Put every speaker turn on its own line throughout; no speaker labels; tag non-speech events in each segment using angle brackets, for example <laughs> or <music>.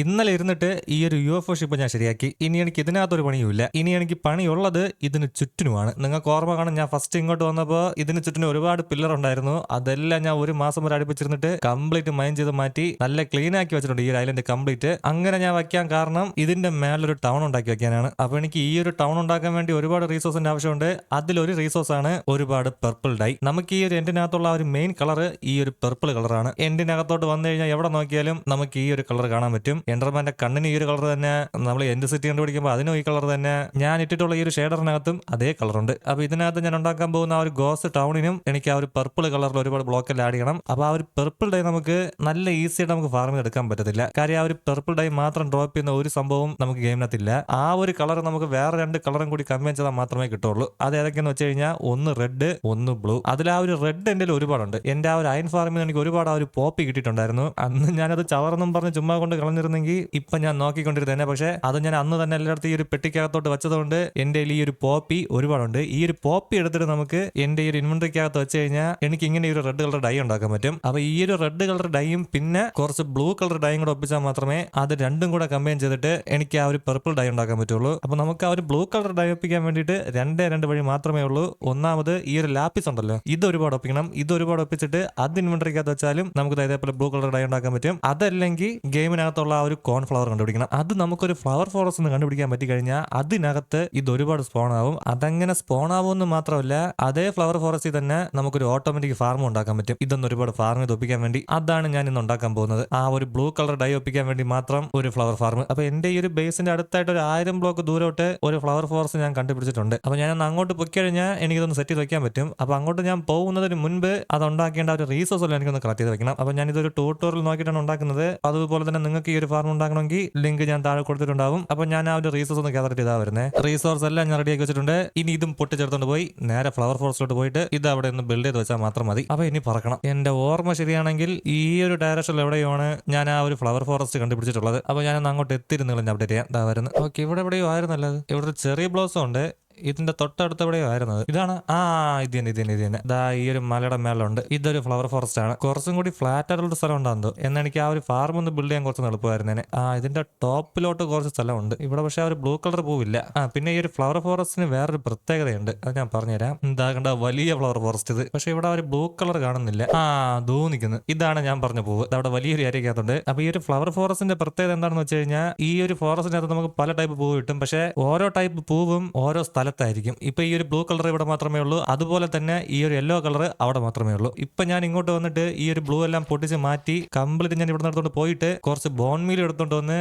ഇന്നലെ ഇരുന്നിട്ട് ഈ ഒരു യു എഫ് ഒ ഷിപ്പ് ഞാൻ ശരിയാക്കി. ഇനി എനിക്ക് ഇതിനകത്തൊരു പണിയുമില്ല. ഇനി എനിക്ക് പണിയുള്ളത് ഇതിന് ചുറ്റിനുമാണ്. നിങ്ങൾക്ക് ഓർമ്മ കാണും ഞാൻ ഫസ്റ്റ് ഇങ്ങോട്ട് വന്നപ്പോൾ ഇതിന് ചുറ്റിനും ഒരുപാട് പില്ലർ ഉണ്ടായിരുന്നു. അതെല്ലാം ഞാൻ ഒരു മാസം വരെ അടുപ്പിച്ചിരുന്നിട്ട് കംപ്ലീറ്റ് മൈൻ ചെയ്ത് മാറ്റി നല്ല ക്ലീൻ ആക്കി വെച്ചിട്ടുണ്ട് ഈ ഒരു ഐലൻഡ് കംപ്ലീറ്റ് അങ്ങനെ ഞാൻ വയ്ക്കാൻ കാരണം ഇതിന്റെ മേലൊരു ടൗൺ ഉണ്ടാക്കി വെക്കാനാണ്. അപ്പോൾ എനിക്ക് ഈ ഒരു ടൗൺ ഉണ്ടാക്കാൻ വേണ്ടി ഒരുപാട് റീസോഴ്സിന്റെ ആവശ്യമുണ്ട്. അതിലൊരു റീസോഴ്സ് ആണ് ഒരുപാട് പെർപ്പിൾ ഡൈ നമുക്ക് ഈ ഒരു എൻഡിനകത്തുള്ള ഒരു മെയിൻ കളർ ഈ ഒരു പെർപ്പിൾ കളറാണ് എൻഡിനകത്തോട്ട് വന്നു കഴിഞ്ഞാൽ എവിടെ നോക്കിയാലും നമുക്ക് ഈ ഒരു കളർ കാണാൻ പറ്റും. എൻഡർമാന്റെ കണ്ണിന് ഈ ഒരു കളർ തന്നെ നമ്മൾ എൻഡ് സിറ്റി കണ്ടുപിടിക്കുമ്പോൾ അതിനും ഈ കളർ തന്നെ. ഞാൻ ഇട്ടിട്ടുള്ള ഈ ഒരു ഷേഡറിനകത്തും അതേ കളറുണ്ട് അപ്പൊ ഇതിനകത്ത് ഞാൻ ഉണ്ടാക്കാൻ പോകുന്ന ആ ഒരു ഗോസ് ടൗണിനും എനിക്ക് ആ ഒരു പർപ്പിൾ കളറിൽ ഒരുപാട് ബ്ലോക്കിൽ ആഡ് ചെയ്യണം. അപ്പൊ ആ ഒരു പെർപ്പിൾ ഡൈ നമുക്ക് നല്ല ഈസി ആയിട്ട് നമുക്ക് ഫാർമിൽ എടുക്കാൻ പറ്റത്തില്ല. കാര്യം ആ ഒരു പെർപ്പിൾ ഡൈ മാത്രം ഡ്രോപ്പ് ചെയ്യുന്ന ഒരു സംഭവം നമുക്ക് ഗെയിമിനകത്തില്ല ആ ഒരു കളർ നമുക്ക് വേറെ രണ്ട് കളറും കൂടി കമ്പൈൻ ചെയ്താൽ മാത്രമേ കിട്ടുള്ളൂ അത് ഏതൊക്കെയെന്ന് വെച്ച് കഴിഞ്ഞാൽ ഒന്ന് റെഡ് ഒന്ന് ബ്ലൂ അതിൽ ആ ഒരു റെഡ് എന്റെ ഒരുപാടുണ്ട്. എന്റെ ആ ഒരു അയൺ ഫാർമിൽ എനിക്ക് ഒരുപാട് ആ ഒരു പോപ്പി കിട്ടിയിട്ടുണ്ടായിരുന്നു. അന്ന് ഞാനത് ചവറെന്നും പറഞ്ഞ് ചുമ്മാ കൊണ്ട് കളഞ്ഞിരുന്നെങ്കിൽ ഇപ്പൊ ഞാൻ നോക്കിക്കൊണ്ടിരുന്നേനെ പക്ഷെ അത് ഞാൻ അന്ന് തന്നെ എല്ലായിടത്തും ഈ ഒരു പെട്ടിക്കകത്തോട്ട് വെച്ചതുകൊണ്ട് എന്റെ ഈ ഒരു പോപ്പി ഒരുപാടുണ്ട്. ഈ ഒരു പോപ്പി എടുത്തിട്ട് നമുക്ക് എന്റെ ഈ ഒരു ഇൻവെന്ററിക്കകത്ത് വെച്ച് കഴിഞ്ഞാൽ എനിക്ക് ഇങ്ങനെ ഒരു റെഡ് കളർ ഡൈ ഉണ്ടാക്കാൻ പറ്റും. അപ്പൊ ഈ ഒരു റെഡ് കളർ ഡൈയും പിന്നെ കുറച്ച് ബ്ലൂ കളർ ഡൈയും കൂടെ ഒപ്പിച്ചാൽ മാത്രമേ അത് രണ്ടും കൂടെ കമ്പൈൻ ചെയ്തിട്ട് എനിക്ക് ആ ഒരു പെർപ്പിൾ ഡൈ ഉണ്ടാക്കാൻ പറ്റുള്ളൂ. അപ്പൊ നമുക്ക് ആ ഒരു ബ്ലൂ കളർ ഡൈ ഒപ്പിക്കാൻ വേണ്ടിയിട്ട് രണ്ടേ രണ്ട് വഴി മാത്രമേ ഉള്ളൂ. ഒന്നാമത് ഈ ഒരു ലാപ്പിസ് ഉണ്ടല്ലോ ഇത് ഒരുപാട് ഒപ്പിക്കണം. ഇത് ഒരുപാട് ഒപ്പിച്ചിട്ട് അത് ഇൻവെന്ററിക്കകത്ത് വെച്ചാലും നമുക്ക് ഇതേപോലെ ബ്ലൂ കളർ ഡൈ ഉണ്ടാക്കാൻ പറ്റും. അതല്ലെങ്കിൽ ഗെയിമിനകത്തുള്ള ഒരു കോൺ ഫ്ലവർ കണ്ടുപിടിക്കണം. അത് നമുക്കൊരു ഫ്ലവർ ഫോറസ്റ്റ് എന്ന് കണ്ടുപിടിക്കാൻ പറ്റി കഴിഞ്ഞാൽ അതിനകത്ത് ഇത് ഒരുപാട് സ്പോൺ ആവും. അതങ്ങനെ സ്പോൺ ആവുമെന്ന് മാത്രമല്ല അതേ ഫ്ലവർ ഫോറസ്റ്റിൽ തന്നെ നമുക്കൊരു ഓട്ടോമാറ്റിക് ഫാർം ഉണ്ടാക്കാൻ പറ്റും. ഇതൊന്നും ഒരുപാട് ഫാർമിൽ ഒപ്പിക്കാൻ വേണ്ടി. അതാണ് ഞാൻ ഇന്ന് ഉണ്ടാക്കാൻ പോകുന്നത്. ആ ഒരു ബ്ലൂ കളർ ഡൈ ഒപ്പിക്കാൻ വേണ്ടി മാത്രം ഒരു ഫ്ലവർ ഫാർം അപ്പൊ എന്റെ ഈ ഒരു ബേസിന്റെ അടുത്തായിട്ട് ഒരു ആയിരം ബ്ലോക്ക് ദൂരോട്ട് ഒരു ഫ്ലവർ ഫോറസ്റ്റ് ഞാൻ കണ്ടുപിടിച്ചിട്ടുണ്ട്. അപ്പൊ ഞാൻ അങ്ങോട്ട് പൊക്കി കഴിഞ്ഞാൽ എനിക്കിതൊന്ന് സെറ്റ് ചെയ്ത് വെക്കാൻ പറ്റും. അപ്പൊ അങ്ങോട്ട് ഞാൻ പോകുന്നതിന് മുൻപ് അത് ഉണ്ടാക്കേണ്ട ഒരു റീസോഴ്സ് എനിക്കൊന്ന് കളക്ട് ചെയ്ത് വെക്കണം. അപ്പൊ ഞാൻ ഇതൊരു ട്യൂട്ടോറിയൽ നോക്കിയിട്ടാണ് ഉണ്ടാക്കുന്നത്. അതുപോലെ തന്നെ നിങ്ങൾക്ക് ഈ ഒരു ഫാർം ഉണ്ടാക്കണമെങ്കിൽ ലിങ്ക് ഞാൻ താഴെ കൊടുത്തിട്ടുണ്ടാവും. അപ്പൊ ഞാൻ ആ ഒരു റീസോഴ്സ് ഒന്ന് ഗ്യാതർ ചെയ്താ വരുന്നത് റീസോഴ്സ് എല്ലാം ഞാൻ റെഡിയാക്കി വെച്ചിട്ടുണ്ട്. ഇനി ഇതും പൊട്ടിച്ചെടുത്തോണ്ട് പോയി നേരെ ഫ്ലവർ ഫോറസ്റ്റിലോട്ട് പോയിട്ട് ഇത് അവിടെ ഒന്ന് ബിൽഡ് ചെയ്ത് വെച്ചാൽ മാത്രം മതി. അപ്പൊ ഇനി പറക്കണം. എന്റെ ഓർമ്മ ശരിയാണെങ്കിൽ ഈ ഒരു ഡയറക്ഷനിൽ എവിടെയാണ് ഞാൻ ആ ഒരു ഫ്ലവർ ഫോറസ്റ്റ് കണ്ടുപിടിച്ചിട്ടുള്ളത്. അപ്പൊ ഞാൻ അങ്ങോട്ട് എത്തിരുന്നു ഞാൻ അപ്ഡേറ്റ് ചെയ്യാം. ഇതാ വരുന്നു. ഓക്കെ ഇവിടെ എവിടെയോ ആയിരുന്നല്ലത് ഇവിടെ ഒരു ചെറിയ ബ്ലോസം ഉണ്ട്. ഇതിന്റെ തൊട്ടടുത്ത് എവിടെയോ ആയിരുന്നത് ഇതാണ് ആ ഇത് തന്നെ ഇത് തന്നെ ഇത് തന്നെ. ദാ ഈ ഒരു മലയുടെ മേലുണ്ട് ഇതൊരു ഫ്ലവർ ഫോറസ്റ്റ് ആണ്. കുറച്ചും കൂടി ഫ്ലാറ്റ് ആയിട്ടുള്ള സ്ഥലം ഉണ്ടാകുന്നത് എന്നാൽ എനിക്ക് ആ ഒരു ഫാർം ഒന്ന് ബിൽഡ് ചെയ്യാൻ കുറച്ച് എളുപ്പമായിരുന്നേനെ. ആ ഇതിന്റെ ടോപ്പിലോട്ട് കുറച്ച് സ്ഥലമുണ്ട്. ഇവിടെ പക്ഷെ ആ ഒരു ബ്ലൂ കളർ പൂവില്ല. ആ പിന്നെ ഈ ഒരു ഫ്ലവർ ഫോറസ്റ്റിന് വേറൊരു പ്രത്യേകതയുണ്ട്. അത് ഞാൻ പറഞ്ഞുതരാം. എന്താ കണ്ട വലിയ ഫ്ലവർ ഫോറസ്റ്റ് ഇത്. പക്ഷെ ഇവിടെ ഒരു ബ്ലൂ കളർ കാണുന്നില്ല. ആ ദൂ നിൽക്കുന്നു ഇതാണ് ഞാൻ പറഞ്ഞ പൂവ്. അവിടെ വലിയൊരു ഏരിയക്കകത്തുണ്ട്. അപ്പൊ ഈ ഒരു ഫ്ലവർ ഫോറസ്റ്റിന്റെ പ്രത്യേകത എന്താണെന്ന് വെച്ച് കഴിഞ്ഞാൽ ഈ ഒരു ഫോറസ്റ്റിനകത്ത് നമുക്ക് പല ടൈപ്പ് പൂവ് കിട്ടും. പക്ഷെ ഓരോ ടൈപ്പ് പൂവും ഓരോ സ്ഥലത്തായിരിക്കും ഇപ്പൊ ഈ ഒരു ബ്ലൂ കളർ ഇവിടെ മാത്രമേ ഉള്ളൂ. അതുപോലെ തന്നെ ഈ ഒരു യെല്ലോ കളർ അവിടെ മാത്രമേ ഉള്ളൂ. ഇപ്പൊ ഞാൻ ഇങ്ങോട്ട് വന്നിട്ട് ഈ ഒരു ബ്ലൂ എല്ലാം പൊട്ടിച്ച് മാറ്റി കംപ്ലീറ്റ് ഞാൻ ഇവിടെ നിന്ന് എടുത്തോണ്ട് പോയിട്ട് കുറച്ച് ബോൺമീൽ എടുത്തോണ്ട് വന്ന്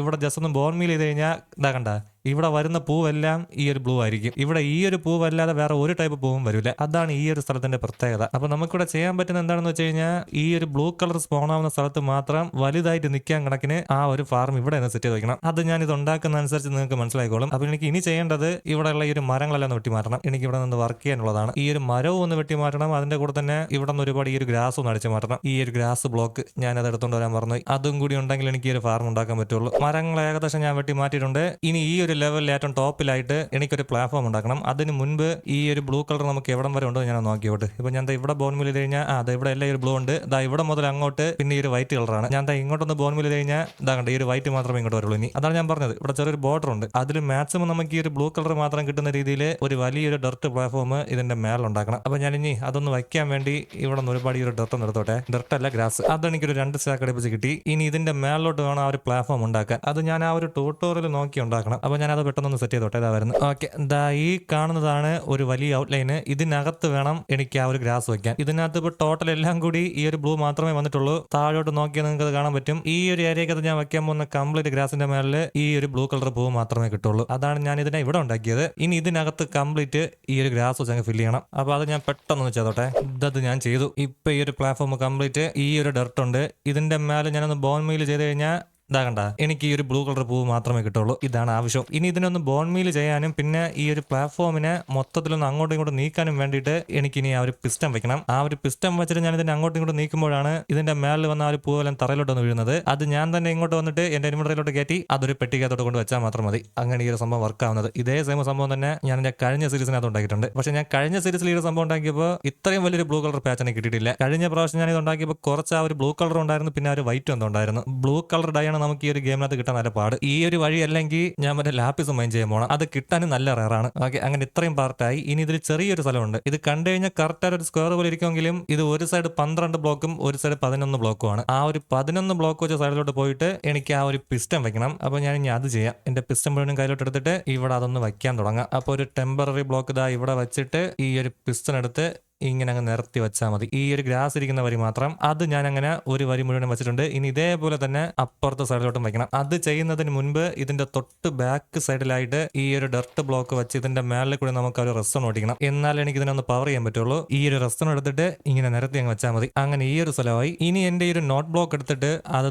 ഇവിടെ ജസ്റ്റ് ഒന്ന് ബോൺ മീൽ ചെയ്ത് കഴിഞ്ഞാൽ ഇതാ കണ്ട. ഇവിടെ വരുന്ന പൂവെല്ലാം ഈ ഒരു ബ്ലൂ ആയിരിക്കും. ഇവിടെ ഈ ഒരു പൂവല്ലാതെ വേറെ ഒരു ടൈപ്പ് പൂവും വരില്ല അതാണ് ഈ ഒരു സ്ഥലത്തിന്റെ പ്രത്യേകത. അപ്പൊ നമുക്കിവിടെ ചെയ്യാൻ പറ്റുന്ന എന്താണെന്ന് വെച്ച് കഴിഞ്ഞാൽ ഈ ഒരു ബ്ലൂ കളർ സ്പോൺ ആവുന്ന സ്ഥലത്ത് മാത്രം വലുതായിട്ട് നിൽക്കാൻ കണക്കിന് ആ ഒരു ഫാർം ഇവിടെ നിന്ന് സെറ്റ് ചെയ്ത് വെക്കണം. അത് ഞാൻ ഇത് ഉണ്ടാക്കുന്ന അനുസരിച്ച് നിങ്ങൾക്ക് മനസ്സിലായിക്കോളും. അപ്പൊ എനിക്ക് ഇനി ചെയ്യേണ്ടത് ഇവിടെയുള്ള ഈ ഒരു മരങ്ങളെല്ലാം വെട്ടി മാറ്റണം എനിക്ക് ഇവിടെ നിന്ന് വർക്ക് ചെയ്യാനുള്ളതാണ്. ഈ ഒരു മരവും ഒന്ന് വെട്ടി മാറ്റണം അതിന്റെ കൂടെ തന്നെ ഇവിടെ നിന്ന് ഒരുപാട് ഈ ഒരു ഗ്രാസ് ഒന്ന് അടിച്ചു മാറ്റണം. ഈ ഒരു ഗ്രാസ് ബ്ലോക്ക് ഞാൻ അത് എടുത്തുകൊണ്ട് വരാൻ പറഞ്ഞു അതും കൂടി ഉണ്ടെങ്കിൽ എനിക്ക് ഈ ഒരു ഫാർം ഉണ്ടാക്കാൻ പറ്റുള്ളൂ. മരങ്ങൾ ഏകദേശം ഞാൻ വെട്ടി മാറ്റിയിട്ടുണ്ട്. ഇനി ഈ ഒരു ലെവലിൽ ഏറ്റവും ടോപ്പിലായിട്ട് എനിക്കൊരു പ്ലാറ്റ്ഫോം ഉണ്ടാക്കണം. അതിന് മുൻപ് ഈ ഒരു ബ്ലൂ കളർ നമുക്ക് എവിടം വരെ ഉണ്ടോ ഞാൻ നോക്കിയോട്ട് ഇപ്പൊ ഞാൻ ഇവിടെ ബോൺ ചെയ്ത് കഴിഞ്ഞാൽ ആ ഇവിടെ എല്ലാം ഒരു ബ്ലൂ ഉണ്ട്. ദാ ഇവിടെ മുതൽ അങ്ങോട്ട് പിന്നെ ഈ ഒരു വൈറ്റ് കളറാണ് ഞാൻ ഇങ്ങോട്ടൊന്ന് ബോൺ ചെയ്ത് കഴിഞ്ഞാൽ ഇതാ കണ്ട ഈ ഒരു വൈറ്റ് മാത്രമേ ഇങ്ങോട്ട് വരുള്ളൂ ഇനി. അതാണ് ഞാൻ പറഞ്ഞത്. ഇവിടെ ചെറിയൊരു ബോർഡർ ഉണ്ട്. അതിൽ മാക്സിമം നമുക്ക് ഈ ഒരു ബ്ലൂ കളർ മാത്രം കിട്ടുന്ന രീതിയിൽ ഒരു വലിയൊരു ഡർട്ട് പ്ലാറ്റ്ഫോം ഇതിന്റെ മേലുണ്ടാക്കണം അപ്പൊ ഞാൻ ഇനി അതൊന്ന് വയ്ക്കാൻ വേണ്ടി ഇവിടെ നിന്ന് ഒരുപാട് ഈ ഒരു ഡർട്ട് നിർത്തോട്ടെ ഡർട്ട് അല്ല ഗ്രാസ് അതെനിക്കൊരു രണ്ട് സ്റ്റാക്ക് അടുപ്പിച്ച് കിട്ടി. ഇനി ഇതിന്റെ മേലോട്ട് വേണം ആ ഒരു പ്ലാറ്റ്ഫോം ഉണ്ടാക്കാൻ. അത് ഞാൻ ആ ഒരു ട്യൂട്ടോറിയൽ നോക്കി ഉണ്ടാക്കണം. അപ്പോൾ ഞാനത് പെട്ടെന്നൊന്ന് പെട്ടെന്ന് സെറ്റ് ചെയ്തോട്ടെ. ഇതാ വരുന്നത് ഓക്കെ ദാ ഈ കാണുന്നതാണ് ഒരു വലിയ ഔട്ട്ലൈന് ഇതിനകത്ത് വേണം എനിക്ക് ആ ഒരു ഗ്രാസ് വെക്കാൻ. ഇതിനകത്ത് ഇപ്പോൾ ടോട്ടൽ എല്ലാം കൂടി ഈ ഒരു ബ്ലൂ മാത്രമേ വന്നിട്ടുള്ളൂ. താഴോട്ട് നോക്കിയാൽ നിങ്ങൾക്ക് അത് കാണാൻ പറ്റും. ഈ ഒരു ഏരിയക്കകത്ത് ഞാൻ വെക്കാൻ പോകുന്ന കംപ്ലീറ്റ് ഗ്രാസിന്റെ മേളിൽ ഈ ഒരു ബ്ലൂ കളർ പൂവ് മാത്രമേ കിട്ടുള്ളൂ. അതാണ് ഞാൻ ഇതിനെ ഇവിടെ ഉണ്ടാക്കിയത്. ഇനി ഇതിനകത്ത് കംപ്ലീറ്റ് ഈ ഒരു ഗ്രാസ് വെച്ച് ഫില്ല് ചെയ്യണം. അപ്പോൾ അത് ഞാൻ പെട്ടെന്ന് ചെയ്തോട്ടെ. ഇതത് ഞാൻ ചെയ്തു. ഇപ്പൊ ഈ ഒരു പ്ലാറ്റ്ഫോം കംപ്ലീറ്റ് ഈ ഒരു ഡർട്ട് ഉണ്ട്. ഇതിന്റെ മേലെ ഞാനൊന്ന് ബോൺ മെയിൽ ചെയ്ത് കഴിഞ്ഞാൽ ഇതാ കണ്ട എനിക്ക് ഈ ഒരു ബ്ലൂ കളർ പൂവ് മാത്രമേ കിട്ടുള്ളൂ. ഇതാണ് ആവശ്യം ഇനി ഇതിനൊന്ന് ബോൺ മീൽ ചെയ്യാനും പിന്നെ ഈ ഒരു പ്ലാറ്റ്ഫോമിനെ മൊത്തത്തിലൊന്ന് അങ്ങോട്ടും ഇങ്ങോട്ടും നീക്കാനും വേണ്ടിയിട്ട് എനിക്ക് ഇനി ആ ഒരു പിസ്റ്റം വെക്കണം. ആ ഒരു പിസ്റ്റം വെച്ചിട്ട് ഞാൻ ഇതിനെ അങ്ങോട്ടും ഇങ്ങോട്ടും നീക്കുമ്പോഴാണ് ഇതിന്റെ മേളിൽ വന്ന ആ ഒരു പൂവെല്ലാം തറയിലോട്ട് വന്ന് വീഴുന്നത്. അത് ഞാൻ തന്നെ ഇങ്ങോട്ട് വന്നിട്ട് എന്റെ ഇൻവെർട്ടറിലോട്ട് കയറ്റി അതൊരു പെട്ടിക്കകത്തോട്ട് കൊണ്ട് വെച്ചാൽ മാത്രം മതി. അങ്ങനെ ഈ ഒരു സംഭവം വർക്ക് ആവുന്നത്. ഇതേ സെയിം സംഭവം തന്നെ ഞാൻ എന്റെ കഴിഞ്ഞ സീരീസിനകത്ത് ഉണ്ടാക്കിയിട്ടുണ്ട്. പക്ഷെ ഞാൻ കഴിഞ്ഞ സീരീസിൽ ഈ ഒരു സംഭവം ഉണ്ടാക്കിയപ്പോൾ ഇത്രയും വലിയൊരു ബ്ലൂ കളർ പാച്ച് കിട്ടിയിട്ടില്ല. കഴിഞ്ഞ പ്രാവശ്യം ഞാൻ ഇത് ഉണ്ടാക്കിയപ്പോൾ കുറച്ച് ആ ഒരു ബ്ലൂ കളർ ഉണ്ടായിരുന്നു പിന്നെ ആ ഒരു വൈറ്റ് എന്തോ ഉണ്ടായിരുന്നു. ബ്ലൂ കളർ ഡൈ വഴിയാണ് നമുക്ക് ഈ ഒരു ഗെയിമിനകത്ത് കിട്ടാൻ നല്ല പാട്. ഈ ഒരു വഴി അല്ലെങ്കിൽ ഞാൻ മറ്റേ ലാപ്പിസ് മൈൻ ചെയ്യാൻ പോകണം അത് കിട്ടാനും നല്ല റയറാണ് ഓക്കെ അങ്ങനെ ഇത്രയും പാർട്ടായി. ഇനി ഇതിൽ ചെറിയൊരു സ്ഥലമുണ്ട്. ഇത് കണ്ടു കഴിഞ്ഞാൽ കറക്റ്റ് ഒരു സ്ക്വയർ പോലെ ഇരിക്കുമെങ്കിലും ഇത് ഒരു സൈഡ് പന്ത്രണ്ട് ബ്ലോക്കും ഒരു സൈഡ് പതിനൊന്ന് ബ്ലോക്കുമാണ് ആ ഒരു പതിനൊന്ന് ബ്ലോക്ക് വെച്ച സൈഡിലോട്ട് പോയിട്ട് എനിക്ക് ആ ഒരു പിസ്റ്റം വെക്കണം. അപ്പോൾ ഞാൻ ഇനി അത് ചെയ്യാം. എന്റെ പിസ്റ്റം മുഴുവനും കയ്യിലോട്ട് എടുത്തിട്ട് ഇവിടെ അതൊന്ന് വയ്ക്കാൻ തുടങ്ങാം. അപ്പോൾ ഒരു ടെമ്പററി ബ്ലോക്ക് ഇതാ ഇവിടെ വെച്ചിട്ട് ഈ ഒരു പിസ്റ്റൺ എടുത്ത് ഇങ്ങനെ അങ്ങ് നിരത്തി വെച്ചാൽ മതി. ഈ ഒരു ഗ്രാസ് ഇരിക്കുന്ന വരി മാത്രം അത് ഞാൻ അങ്ങനെ ഒരു വരി മുഴുവൻ വെച്ചിട്ടുണ്ട്. ഇനി ഇതേപോലെ തന്നെ അപ്പുറത്തെ സൈഡിലോട്ടും വയ്ക്കണം. അത് ചെയ്യുന്നതിന് മുൻപ് ഇതിന്റെ തൊട്ട് ബാക്ക് സൈഡിലായിട്ട് ഈ ഒരു ഡർട്ട് ബ്ലോക്ക് വെച്ച് ഇതിന്റെ മേളിൽ കൂടി നമുക്ക് ഒരു റെസ്റ്റോൺ ഓടിക്കണം എന്നാൽ എനിക്ക് ഇതിനൊന്ന് പവർ ചെയ്യാൻ പറ്റുള്ളൂ. ഈ ഒരു റെസ്റ്റോൺ എടുത്തിട്ട് ഇങ്ങനെ നിരത്തി അങ്ങ് വെച്ചാൽ മതി. അങ്ങനെ ഈ ഒരു സ്ഥലമായി. ഇനി എന്റെ ഈ ഒരു നോട്ട് ബ്ലോക്ക് എടുത്തിട്ട് അത്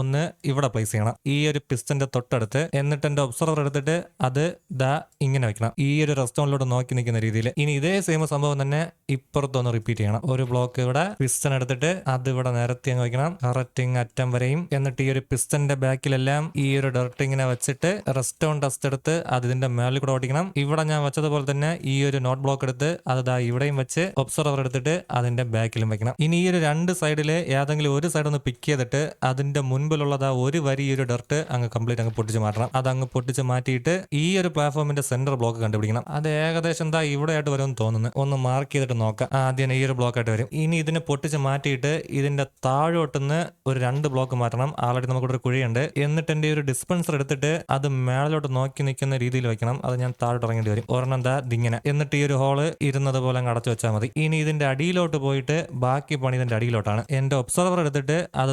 ഒന്ന് ഇവിടെ പ്ലേസ് ചെയ്യണം. ഈ ഒരു പിസ്റ്റന്റെ തൊട്ടടുത്ത് എന്നിട്ട് എന്റെ ഒബ്സർവർ എടുത്തിട്ട് അത് ദാ ഇങ്ങനെ വെക്കണം. ഈ ഒരു റെസ്റ്റോറന്റിലോട്ട് നോക്കി നിൽക്കുന്ന രീതിയിൽ. ഇനി ഇതേ സെയിം സംഭവം തന്നെ ഇപ്പുറത്തൊന്ന് റിപ്പീറ്റ് ചെയ്യണം. ഒരു ബ്ലോക്ക് ഇവിടെ പിസ്റ്റൻ എടുത്തിട്ട് അത് ഇവിടെ നിരത്തി അങ്ങ് വെക്കണം. കറക്റ്റിങ് അറ്റം വരെയും. എന്നിട്ട് ഈ ഒരു പിസ്റ്റന്റെ ബാക്കിലെല്ലാം ഈ ഒരു ഇങ്ങനെ വെച്ചിട്ട് റെസ്റ്റോൺ ടെസ്റ്റ് എടുത്ത് അത് ഇതിന്റെ മേളിൽ കൂടെ ഓടിക്കണം. ഇവിടെ ഞാൻ വെച്ചതുപോലെ തന്നെ ഈ ഒരു നോട്ട് ബ്ലോക്ക് എടുത്ത് അത് ദാ ഇവിടെയും വെച്ച് ഒബ്സർവർ എടുത്തിട്ട് അതിന്റെ ബാക്കിലും വെക്കണം. ഇനി ഈ ഒരു രണ്ട് സൈഡിൽ ഏതെങ്കിലും ഒരു സൈഡ് ഒന്ന് പിക്ക് ചെയ്തിട്ട് അതിന്റെ മുൻപിലുള്ളത് ഒരു വരി ഒരു ഡർട്ട് അങ്ങ് കംപ്ലീറ്റ് അങ്ങ് പൊട്ടിച്ച് മാറ്റണം. അത് അങ്ങ് പൊട്ടിച്ച് മാറ്റിയിട്ട് ഈ ഒരു പ്ലാറ്റ്ഫോമിന്റെ സെന്റർ ബ്ലോക്ക് കണ്ടുപിടിക്കണം. അത് ഏകദേശം എന്താ ഇവിടെ ആയിട്ട് വരുമെന്ന് തോന്നുന്നു. ഒന്ന് മാർക്ക് ചെയ്തിട്ട് നോക്കാം. ആദ്യം ഈ ഒരു ബ്ലോക്ക് ആയിട്ട് വരും. ഇനി ഇതിനെ പൊട്ടിച്ച് മാറ്റിയിട്ട് ഇതിന്റെ താഴോട്ടുനിന്ന് ഒരു രണ്ട് ബ്ലോക്ക് മാറ്റണം. ആൾറെഡി നമുക്കൊരു കുഴിയുണ്ട്. എന്നിട്ട് എന്റെ ഒരു ഡിസ്പെൻസർ എടുത്തിട്ട് അത് മേളിലോട്ട് നോക്കി നിൽക്കുന്ന രീതിയിൽ വെക്കണം. അത് ഞാൻ താഴോട്ട് ഇറങ്ങേണ്ടി വരും. ഒരെണ്ണം എന്താ ഇങ്ങനെ എന്നിട്ട് ഈ ഒരു ഹോൾ ഇരുന്നത് പോലെ അങ്ങ് അടച്ചു വെച്ചാൽ മതി. ഇനി ഇതിന്റെ അടിയിലോട്ട് പോയിട്ട് ബാക്കി പണി ഇതിന്റെ അടിയിലോട്ടാണ്. എന്റെ ഒബ്സർവർ എടുത്തിട്ട് അത്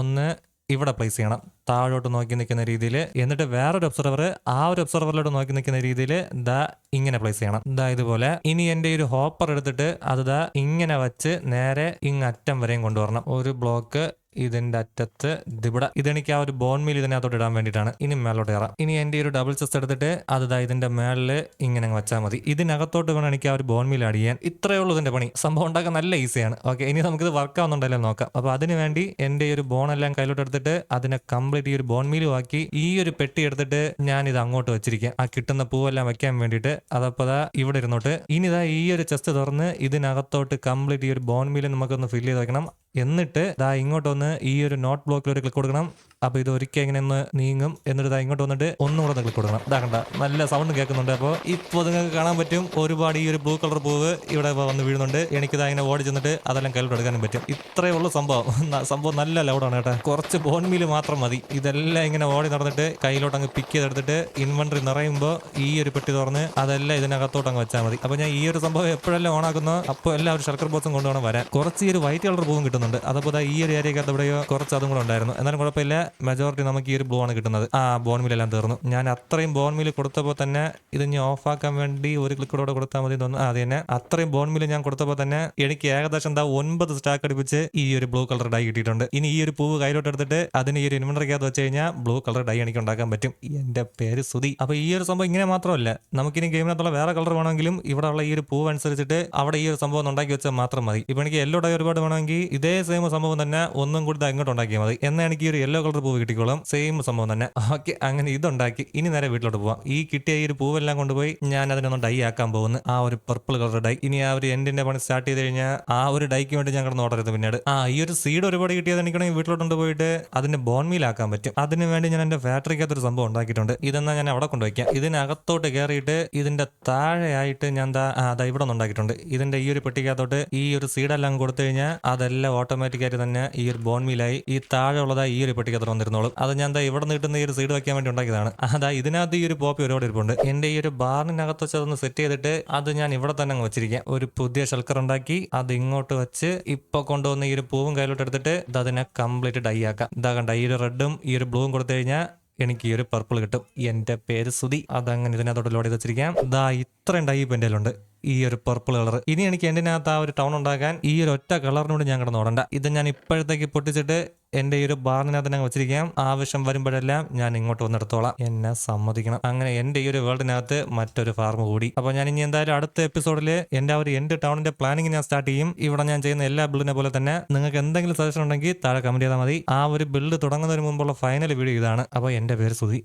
ഒന്ന് ഇവിടെ പ്ലേസ് ചെയ്യണം. താഴോട്ട് നോക്കി നിൽക്കുന്ന രീതിയിൽ എന്നിട്ട് വേറൊരു ഒബ്സർവർ ആ ഒരു ഒബ്സർവറിലോട്ട് നോക്കി നിൽക്കുന്ന രീതിയിൽ ദ ഇങ്ങനെ പ്ലേസ് ചെയ്യണം. ദാ ഇതുപോലെ ഇനി എന്റെ ഒരു ഹോപ്പർ എടുത്തിട്ട് അത് ദാ ഇങ്ങനെ വച്ച് നേരെ ഇങ്ങറ്റം വരെയും കൊണ്ടുവരണം. ഒരു ബ്ലോക്ക് ഇതിന്റെ അറ്റത്ത് ഇതിവിടെ ഇതെനിക്ക് ആ ഒരു ബോൺ മീൽ ഇതിനകത്തോട്ട് ഇടാൻ വേണ്ടിയിട്ടാണ്. ഇനി മേലോട്ട് കയറാം. ഇനി എന്റെ ഒരു ഡബിൾ ചെസ്റ്റ് എടുത്തിട്ട് അത് ഇതിന്റെ മേളിൽ ഇങ്ങനെ വെച്ചാൽ മതി. ഇതിനകത്തോട്ട് വേണം എനിക്ക് ആ ഒരു ബോൺ മീൽ ആഡ് ചെയ്യാൻ. ഇത്രയേ ഉള്ളൂ ഇതിന്റെ പണി. സംഭവം ഉണ്ടാക്കാൻ നല്ല ഈസിയാണ് ഓക്കെ ഇനി നമുക്കിത് വർക്ക് ആവുന്നുണ്ടല്ലോ നോക്കാം. അപ്പൊ അതിന് വേണ്ടി എന്റെ ഈ ഒരു ബോൺ എല്ലാം കയ്യിലോട്ട് എടുത്തിട്ട് അതിനെ കംപ്ലീറ്റ് ഈ ഒരു ബോൺ മീലും ആക്കി ഈ ഒരു പെട്ടി എടുത്തിട്ട് ഞാൻ ഇത് അങ്ങോട്ട് വെച്ചിരിക്കാം. ആ കിട്ടുന്ന പൂവെല്ലാം വെക്കാൻ വേണ്ടിയിട്ട് അതപ്പോ ദാ ഇവിടെ ഇരുന്നോട്ട്. ഇനി ഇതാ ഈ ഒരു ചെസ്റ്റ് തുറന്ന് ഇതിനകത്തോട്ട് കംപ്ലീറ്റ് ഈ ഒരു ബോൺ മീൽ നമുക്കൊന്ന് ഫില്ല് ചെയ്ത് വെക്കണം. എന്നിട്ട് ദാ ഇങ്ങോട്ടൊന്ന് ഈ ഒരു നോട്ട് ബ്ലോക്കിൽ ഒരു ക്ലിക്ക് കൊടുക്കണം. അപ്പൊ ഇത് ഒരിക്കൽ ഇങ്ങനെ ഒന്ന് നീങ്ങും എന്നിട്ട് ഇതാ ഇങ്ങോട്ട് വന്നിട്ട് ഒന്നും കൂടെ ക്ലിക്ക് കൊടുക്കണം. ഇതാ കണ്ട നല്ല സൗണ്ട് കേൾക്കുന്നുണ്ട്. അപ്പോൾ ഇപ്പോൾ നിങ്ങൾക്ക് കാണാൻ പറ്റും ഒരുപാട് ഈ ഒരു ബ്ലൂ കളർ പൂവ് ഇവിടെ വന്ന് വീഴുന്നുണ്ട്. എനിക്കിത് ഇങ്ങനെ ഓടി ചെന്നിട്ട് അതെല്ലാം കയ്യിലോട്ട് എടുക്കാനും പറ്റും. ഇത്രയേ ഉള്ളൂ സംഭവം. <laughs> സംഭവം നല്ല ലൗഡാണ് കേട്ടോ. കുറച്ച് ബോൺമീൽ മാത്രം മതി. ഇതെല്ലാം ഇങ്ങനെ ഓടി നടന്നിട്ട് കയ്യിലോട്ട് അങ്ങ് പിക്ക് ചെയ്തെടുത്തിട്ട് ഇൻവെന്ററി നിറയുമ്പോൾ ഈ ഒരു പെട്ടി തുറന്ന് അതെല്ലാം ഇതിനകത്തോട്ട് അങ്ങ് വെച്ചാൽ മതി. അപ്പോൾ ഞാൻ ഈ ഒരു സംഭവം എപ്പോഴെല്ലാം ഓണാക്കുന്നോ അപ്പോൾ എല്ലാം ഒരു ശർക്കർ ബോക്സും കൊണ്ടുവേണം വരാൻ. കുറച്ച് ഈ ഒരു വൈറ്റ് കളർ പൂവും കിട്ടുന്നുണ്ട്. അതപ്പോൾ ഈ ഒരു ഏരിയക്കകത്ത് എവിടെയോ കുറച്ച് അതും കൂടെ ഉണ്ടായിരുന്നു. എന്നാലും കുഴപ്പമില്ല. മെജോറിറ്റി നമുക്ക് ഈ ഒരു ബ്ലൂ ആണ് കിട്ടുന്നത്. ആ ബോൺ എല്ലാം തീർന്നു. ഞാൻ അത്രയും ബോൺ മിൽ കൊടുത്തപ്പോൾ തന്നെ ഇത് ഇനി ഓഫ് ആക്കാൻ വേണ്ടി ഒരു ക്ലിക്കോടെ കൊടുത്താൽ മതി തോന്നുന്നു. അത് തന്നെ. അത്രയും ബോൺ മിൽ ഞാൻ കൊടുത്തപ്പോൾ തന്നെ എനിക്ക് ഏകദേശം എന്താ ഒൻപത് സ്റ്റാക്ക് അടുപ്പിച്ച് ഈ ഒരു ബ്ലൂ കളർ ഡൈ കിട്ടിയിട്ടുണ്ട്. ഇനി ഈ ഒരു പൂവ് കയ്യിലോട്ട് എടുത്തിട്ട് അതിന് ഈ ഒരു ഇൻവെന്ററിക്കകത്ത് വെച്ച് കഴിഞ്ഞാൽ ബ്ലൂ കളർ ഡൈ എനിക്ക് ഉണ്ടാക്കാൻ പറ്റും. എന്റെ പേര് സുതി അപ്പൊ ഈ ഒരു സംഭവം ഇങ്ങനെ മാത്രമല്ല. നമുക്കിനി ഗെയിമിനകത്തുള്ള വേറെ കളർ വേണമെങ്കിലും ഇവിടെ ഉള്ള ഈ ഒരു പൂവ് അനുസരിച്ചിട്ട് അവിടെ ഈ ഒരു സംഭവം ഉണ്ടാക്കി വെച്ചാൽ മാത്രം മതി. ഇപ്പൊ എനിക്ക് യെല്ലോ ഡൈ ഒരുപാട് വേണമെങ്കിൽ ഇതേ സെയിം സംഭവം തന്നെ ഒന്നും കൂടി ഇങ്ങോട്ട് ഉണ്ടാക്കിയാൽ മതി. എന്നാൽ എനിക്ക് ഈ ഒരു യെല്ലോ കളർ പൂവ് കിട്ടിക്കോളാം. സെയിം സംഭവം തന്നെ. ഓക്കെ അങ്ങനെ ഇതുണ്ടാക്കി ഇനി നേരെ വീട്ടിലോട്ട് പോവാം. ഈ കിട്ടിയ ഈ ഒരു പൂവെല്ലാം കൊണ്ടുപോയി ഞാൻ അതിനൊന്ന് ഡൈ ആക്കാൻ പോകുന്നു. ആ ഒരു പർപ്പിൾ കളർ ഡൈ. ഇനി ആ ഒരു എൻഡിന്റെ പണി സ്റ്റാർട്ട് ചെയ്ത് കഴിഞ്ഞാൽ ആ ഒരു ഡൈക്ക് വേണ്ടി ഞാൻ കിടന്ന് ചെയ്തു പിന്നീട്. ആ ഈ ഒരു സീഡ് ഒരുപാട് കിട്ടിയത് എനിക്കാണെങ്കിൽ വീട്ടിലോട്ട് കൊണ്ടുപോയിട്ട് അതിന്റെ ബോൺ മീൽ ആക്കാൻ പറ്റും. അതിന് വേണ്ടി ഞാൻ എന്റെ ഫാക്ടറിക്കകത്ത് ഒരു സംഭവം ഉണ്ടാക്കിയിട്ടുണ്ട്. ഇതെന്നാ ഞാൻ അവിടെ കൊണ്ടുവയ്ക്കാം. ഇതിനകത്തോട്ട് കയറിയിട്ട് ഇതിന്റെ താഴെയായിട്ട് ഞാൻ എന്താ ദാ ഇവിടെ ഉണ്ടാക്കിയിട്ടുണ്ട്. ഇതിന്റെ ഈ ഒരു പെട്ടിക്കകത്തോട്ട് ഈ ഒരു സീഡെല്ലാം കൊടുത്തു കഴിഞ്ഞാൽ അതെല്ലാം ഓട്ടോമാറ്റിക്കായിട്ട് തന്നെ ഈ ഒരു ബോൺ മീലായി ഈ താഴെ ഉള്ളതായി ഈ ഒരു പെട്ടിക്കകത്ത് വന്നിരുന്നോളും അത് ഞാൻ ദാ ഇവിടെ നിന്ന് ഈ ഒരു സീഡ് വെക്കാൻ വേണ്ടി ഉണ്ടാക്കിയതാണ്. അതാ ഇതിനകത്ത് ഈ ഒരു പോപ്പി ഒരുപാട് ഇരിപ്പുണ്ട്. എന്റെ ഈ ഒരു ബാറിനകത്ത് വെച്ച് അതൊന്ന് സെറ്റ് ചെയ്തിട്ട് അത് ഞാൻ ഇവിടെ തന്നെ അങ്ങ് വെച്ചിരിക്കാം. ഒരു പുതിയ ഷൽക്കർ ഉണ്ടാക്കി അത് ഇങ്ങോട്ട് വെച്ച് ഇപ്പൊ കൊണ്ടുവന്ന ഈ ഒരു പൂവും കയ്യിലോട്ട് എടുത്തിട്ട് ഇത് അതിനെ കംപ്ലീറ്റ് ഡൈ ആക്കാം. ഇതാ കണ്ട ഈ ഒരു റെഡും ഈ ഒരു ബ്ലൂവും കൊടുത്തു കഴിഞ്ഞാൽ എനിക്ക് ഈ ഒരു പർപ്പിൾ കിട്ടും. എന്റെ പേര് സുതി അതങ്ങനെ ഇതിനകത്തോട്ട് ലോഡ് ചെയ്ത് വെച്ചിരിക്കാം. ഇതാ ഇത്രയും ഡൈ ഇപ്പം എന്റെ കയ്യിലുണ്ട്. ഈ ഒരു പർപ്പിൾ കളർ ഇനി എനിക്ക് എന്തിനകത്ത് ആ ഒരു ടൗൺ ഉണ്ടാക്കാൻ ഈ ഒരു ഒറ്റ കളറിനോട് ഞാൻ കിടന്നു ഓടണ്ട. ഇത് ഞാൻ ഇപ്പോഴത്തേക്ക് പൊട്ടിച്ചിട്ട് എന്റെ ഈ ഒരു ബാറിനകത്ത് ഞാൻ വെച്ചിരിക്കാം ആവശ്യം വരുമ്പോഴെല്ലാം ഞാൻ ഇങ്ങോട്ട് വന്നെടുത്തോളാം. എന്നെ സമ്മതിക്കണം. അങ്ങനെ എന്റെ ഈ ഒരു വേൾഡിനകത്ത് മറ്റൊരു ഫാർം കൂടി. അപ്പൊ ഞാൻ ഇനി എന്തായാലും അടുത്ത എപ്പിസോഡിൽ എന്റെ ആ ഒരു എൻഡ് ടൗണിന്റെ പ്ലാനിങ് ഞാൻ സ്റ്റാർട്ട് ചെയ്യും. ഇവിടെ ഞാൻ ചെയ്യുന്ന എല്ലാ ബിൽഡിനെ പോലെ തന്നെ നിങ്ങൾക്ക് എന്തെങ്കിലും സജഷൻ ഉണ്ടെങ്കിൽ താഴെ കമന്റ് ചെയ്താൽ മതി. ആ ഒരു ബിൽഡ് തുടങ്ങുന്നതിന് മുമ്പുള്ള ഫൈനൽ വീഡിയോ ഇതാണ്. അപ്പോൾ എന്റെ പേര് സുധി.